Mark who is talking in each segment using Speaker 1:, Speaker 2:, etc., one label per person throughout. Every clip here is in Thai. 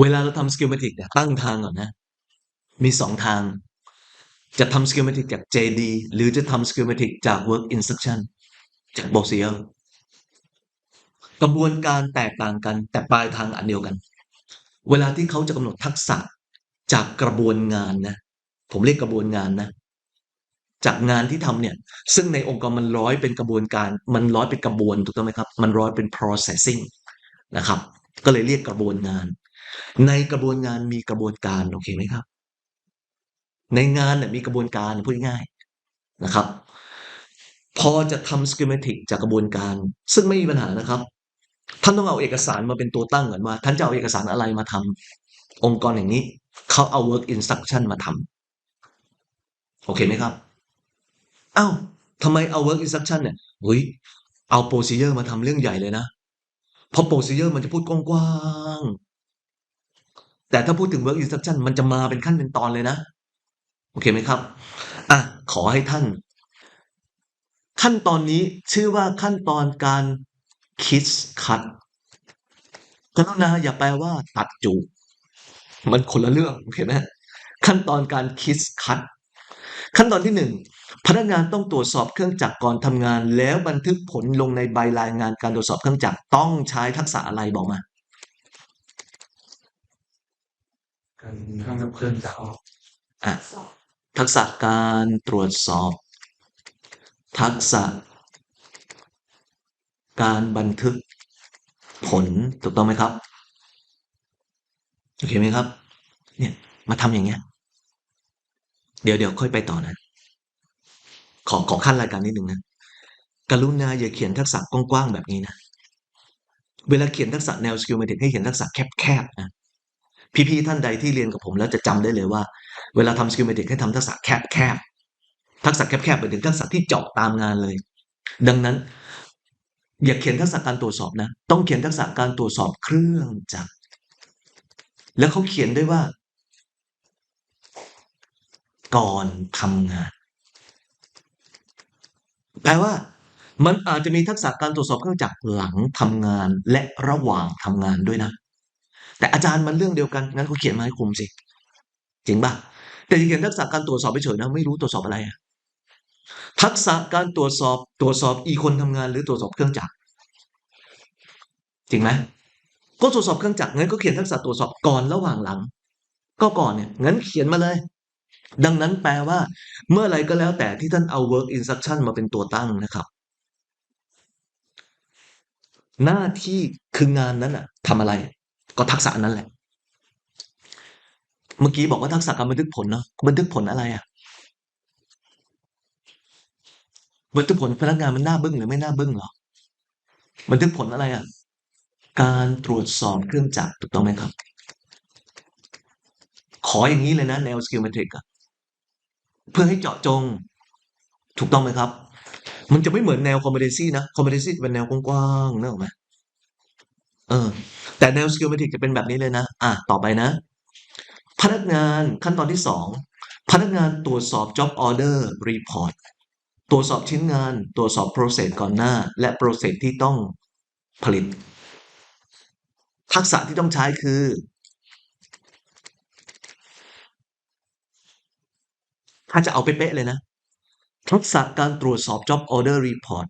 Speaker 1: เวลาเราทำ schematic เนี่ยตั้งทางก่อนนะ มีสองทาง จะทำ schematic จาก JD หรือจะทำ schematic จาก work instruction จาก b o s i e r กระบวนการแตกต่างกันแต่ปลายทางอันเดียวกัน เวลาที่เขาจะกำหนดทักษะจากกระบวนงานนะ ผมเรียกกระบวนงานนะ จากงานที่ทำเนี่ย ซึ่งในองค์กรมันร้อยเป็นกระบวนการ มันร้อยเป็นกระบวนถูกต้องไหมครับ มันร้อยเป็น processing นะครับ ก็เลยเรียกกระบวนงาน ในกระบวนงานมีกระบวนการโอเคไหมครับ ในงานเนี่ยมีกระบวนการพูดง่ายนะครับ พอจะทำ schematic จากกระบวนการ ซึ่งไม่มีปัญหานะครับ ท่านต้องเอาเอกสารมาเป็นตัวตั้งก่อนว่าท่านจะเอาเอกสารอะไรมาทำองค์กรอย่างนี้เขาเอา work instruction มาทำโอเคไหมครับอ้าวทำไมเอา work instruction เนี่ยเฮ้ยเอา procedure มาทำเรื่องใหญ่เลยนะ เพราะ procedure มันจะพูดกว้าง แต่ถ้าพูดถึง work instruction มันจะมาเป็นขั้นเป็นตอนเลยนะ โอเคไหมครับ อะ ขอให้ท่าน ขั้นตอนนี้ชื่อว่าขั้นตอนการคิดคัดกรุณาอย่าแปลว่า ตัดจูบมันคนละเรื่องโอเคไหมขั้นตอนการคิดคัดขั้นตอนที่หนึ่งพนักงานต้องตรวจสอบเครื่องจักรก่อนทำงาน แล้วบันทึกผลลงในใบรายงานการตรวจสอบเครื่องจักรต้องใช้ทักษะอะไรบอกมา
Speaker 2: การ ทำเครื่องจักร
Speaker 1: อะทักษะการตรวจสอบ ทักษะ การบันทึกผลถูกต้องไหมครับโอเคไหมครับ เนี่ยมาทำอย่างเงี้ย เดี๋ยวเดี๋ยวค่อยไปต่อนะ ขอขอขั้นรายการนิดนึงนะกรุณาอย่าเขียนทักษะกว้างๆแบบนี้นะ เวลาเขียนทักษะแนวสกิลเมติกให้เขียนทักษะแคบๆนะ พี่ๆท่านใดที่เรียนกับผมแล้วจะจำได้เลยว่า เวลาทำสกิลเมติกให้ทำทักษะแคบๆทักษะแคบๆไปถึงทักษะที่เจาะตามงานเลย ดังนั้น อย่าเขียนทักษะการตรวจสอบนะ ต้องเขียนทักษะการตรวจสอบเครื่องจักรแล้วเขาเขียนด้วยว่า ก่อนทำงาน แปลว่ามันอาจจะมีทักษะการตรวจสอบเครื่องจักรหลังทำงานและระหว่างทำงานด้วยนะ แต่อาจารย์มันเรื่องเดียวกันงั้นเขาเขียนมาให้คุมสิจริงปะแต่ที่เขียนทักษะการตรวจสอบไปเฉยนะไม่รู้ตรวจสอบอะไรอะทักษะการตรวจสอบตรวจสอบอีคนทำงาน หรือตรวจสอบเครื่องจักรจริงไหมก็ตรวจสอบเครื่องจักรงั้นก็เขียนทักษะตรวจสอบก่อนระหว่างหลัง ก็ก่อนเนี่ยงั้นเขียนมาเลย ดังนั้นแปลว่า เมื่อไรก็แล้วแต่ที่ท่านเอา work instruction มาเป็นตัวตั้งนะครับ หน้าที่คืองานนั้นอะทำอะไร ก็ทักษะนั้นแหละ เมื่อกี้บอกว่าทักษะการบันทึกผลเนาะบันทึกผลอะไรอะบันทึกผลพนักงานมันน่าบึ้งหรือไม่น่าบึ้งหรอบันทึกผลอะไรอะการตรวจสอบเครื่องจักรถูกต้องไหมครับ ขออย่างนี้เลยนะแนวสกิลเมทริกอะเพื่อให้เจาะจง ถูกต้องไหมครับ มันจะไม่เหมือนแนวคอมเมดี้ซี่นะคอมเมดี้ซี่เป็นแนวกว้างๆนึกออกไหมเออ แต่แนวสกิลเมทริกจะเป็นแบบนี้เลยนะ อะ ต่อไปนะ พนักงานขั้นตอนที่สองพนักงานตรวจสอบ job order report ตรวจสอบชิ้นงาน ตรวจสอบ process ก่อนหน้า และ process ที่ต้องผลิต ทักษะที่ต้องใช้คือ ถ้าจะเอาเป๊ะๆเลยนะ ทักษะการตรวจสอบ job order report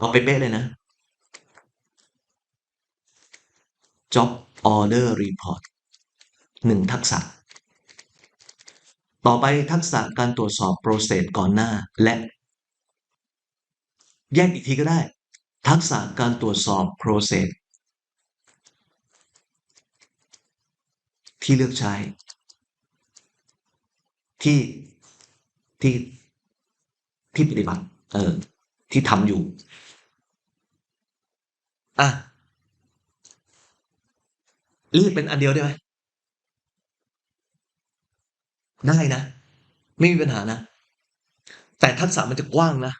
Speaker 1: เอาเป๊ะๆเลยนะ job order report หนึ่งทักษะ ต่อไปทักษะการตรวจสอบ process ก่อนหน้าและ แยกอีกทีก็ได้ ทักษะการตรวจสอบ process ที่เลือกใช้ ที่ที่ที่ปฏิบัติ เออ ที่ทำอยู่ อะเรียกเป็นอันเดียวได้ไหมได้นะ ไม่มีปัญหานะ แต่ทักษะมันจะกว้างนะ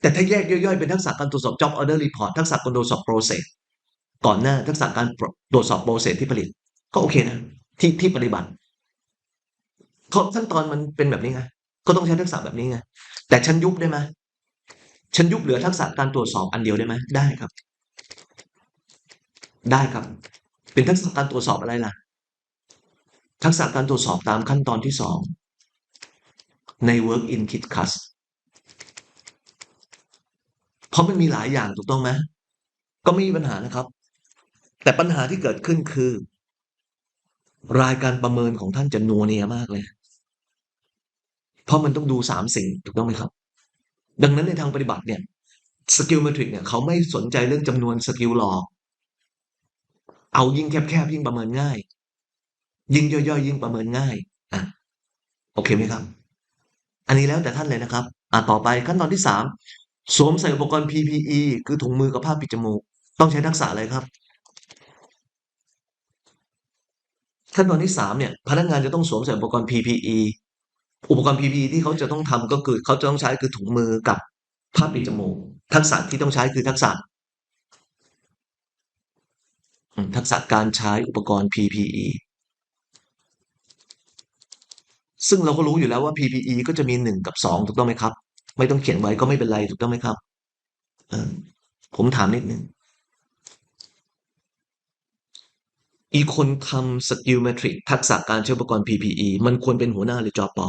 Speaker 1: แต่ถ้าแยกย่อยๆ เป็นทักษะการตรวจสอบ job order report ทักษะการตรวจสอบ process ก่อนหน้า ทักษะการตรวจสอบ process ที่ผลิต ก็โอเคนะ ที่ที่ปฏิบัติขั้นตอนมันเป็นแบบนี้ไงก็ต้องใช้ทักษะแบบนี้ไงแต่ฉันยุบได้ไหม ฉันยุบเหลือทักษะการตรวจสอบอันเดียวได้ไหมได้ครับ ได้ครับ เป็นทักษะการตรวจสอบอะไรล่ะ ทักษะการตรวจสอบตามขั้นตอนที่สองใน work in kit class เพราะมันมีหลายอย่างถูกต้องไหมก็ไม่มีปัญหานะครับ แต่ปัญหาที่เกิดขึ้นคือ รายการประเมินของท่านจะนัวเนียมากเลย เพราะมันต้องดูสามสิ่งถูกต้องไหมครับ ดังนั้นในทางปฏิบัติเนี่ยสกิลเมทริกเนี่ยเขาไม่สนใจเรื่องจำนวนสกิลหรอก เอายิ่งแคบๆยิ่งประเมินง่าย ยิ่งย่อยๆยิ่งประเมินง่ายอะโอเคไหมครับ อันนี้แล้วแต่ท่านเลยนะครับอะต่อไปขั้นตอนที่สามสวมใส่อุปกรณ์ PPE คือถุงมือกับผ้าปิดจมูก ต้องใช้ทักษะอะไรครับ ขั้นตอนที่สามเนี่ยพนักงานจะต้องสวมใส่อุปกรณ์ PPE อุปกรณ์ PPE ที่เขาจะต้องทำก็คือเขาจะต้องใช้คือถุงมือกับผ้าปิดจมูก ทักษะที่ต้องใช้คือทักษะทักษะการใช้อุปกรณ์ PPE ซึ่งเราก็รู้อยู่แล้วว่า PPE ก็จะมีหนึ่งกับสองถูกต้องไหมครับ ไม่ต้องเขียนไว้ก็ไม่เป็นไรถูกต้องไหมครับผมถามนิดนึงอีคนทำสกิลเมทริกทักษะการใช้อุปกรณ์ PPE มันควรเป็นหัวหน้าหรือจอปอ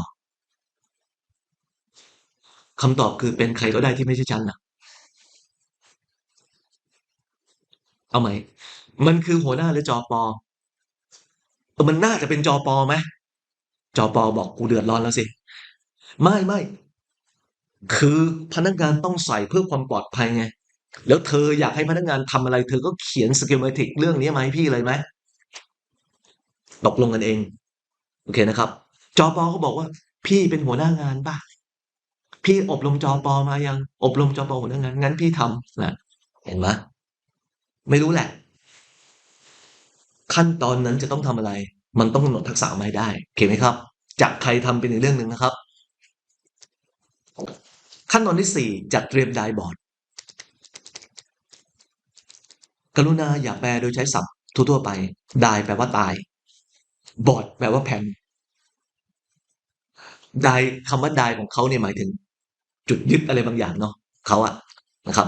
Speaker 1: คำตอบคือเป็นใครก็ได้ที่ไม่ใช่ฉันนะเอาไหม มันคือหัวหน้าหรือจอปอมันน่าจะเป็นจอปอไหมจอปอบอกกูเดือดร้อนแล้วสิ ไม่ไม่ คือพนักงานต้องใส่เพื่อความปลอดภัยไง แล้วเธออยากให้พนักงานทำอะไร เธอก็เขียนสกิลเมทริกเรื่องนี้มาให้พี่เลยไหมตกลงกันเอง โอเคนะครับ จอปอเขาบอกว่า พี่เป็นหัวหน้างานป่ะ พี่อบรมจอปอมายัง อบรมจอปอหัวหน้างานงั้นพี่ทำนะเห็นไหมไม่รู้แหละ ขั้นตอนนั้นจะต้องทำอะไร มันต้องกำหนดทักษะมาให้ได้โอเคไหมครับ จากใครทำเป็นอีกเรื่องหนึ่งนะครับ ขั้นตอนที่สี่จัดเตรียมไดบอร์ดกรุณาอย่าแปลโดยใช้ศัพท์ทั่วๆไปไดแปลว่าตาย บอร์ดแปลว่าแผ่นไดร์คำว่าไดของเขาเนี่ยหมายถึง จุดยึดอะไรบางอย่างเนาะเขาอะนะครับ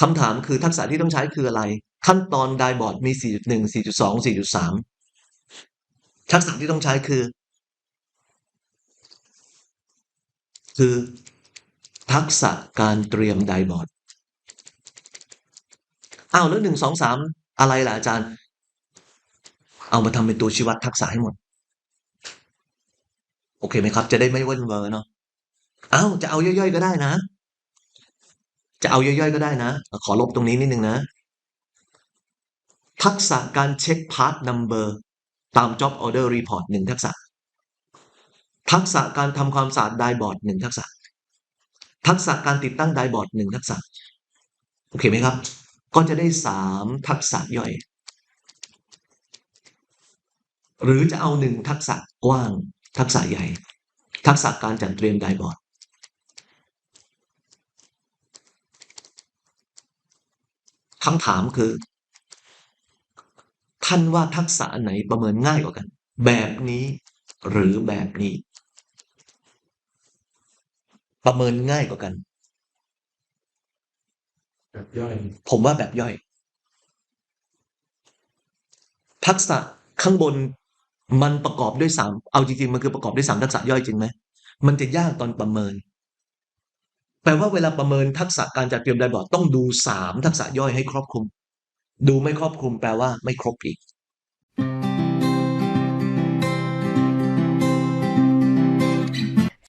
Speaker 1: คำถามคือทักษะที่ต้องใช้คืออะไร ขั้นตอนไดบอร์ดมี 4.1 4.2 4.3 ทักษะที่ต้องใช้คือ คือ ทักษะการเตรียมไดบอร์ดอ้าวแล้วหนึ่งสองสามอะไรล่ะอาจารย์ เอามาทำเป็นตัวชี้วัดทักษะให้หมด โอเคไหมครับ จะได้ไม่เว่นเวอร์เนาะ อ้าวจะเอาย่อยๆก็ได้นะ จะเอาย่อยๆก็ได้นะ ขอลบตรงนี้นิดนึงนะ ทักษะการเช็คพาร์ทนัมเบอร์ตาม Job Order Report หนึ่งทักษะ ทักษะการทำความสะอาดไดร์บอร์ดหนึ่งทักษะ ทักษะการติดตั้งไดร์บอร์ดหนึ่งทักษะ โอเคไหมครับ ก็จะได้สามทักษะย่อย หรือจะเอาหนึ่งทักษะกว้าง ทักษะใหญ่ ทักษะการจัดเตรียมไดร์บอร์ด คำถามคือ ท่านว่าทักษะอันไหนประเมินง่ายกว่ากัน แบบนี้หรือแบบนี้ ประเมินง่ายกว่ากัน
Speaker 2: แบบย่อย
Speaker 1: ผมว่าแบบย่อย ทักษะข้างบนมันประกอบด้วยสามเอาจริงๆ มันคือประกอบด้วยสามทักษะย่อยจริงไหมมันจะยากตอนประเมิน แปลว่าเวลาประเมินทักษะการจัดเตรียมไดร์บอร์ดต้องดูสามทักษะย่อยให้ครอบคลุม ดูไม่ครอบคลุมแปลว่าไม่ครบอีก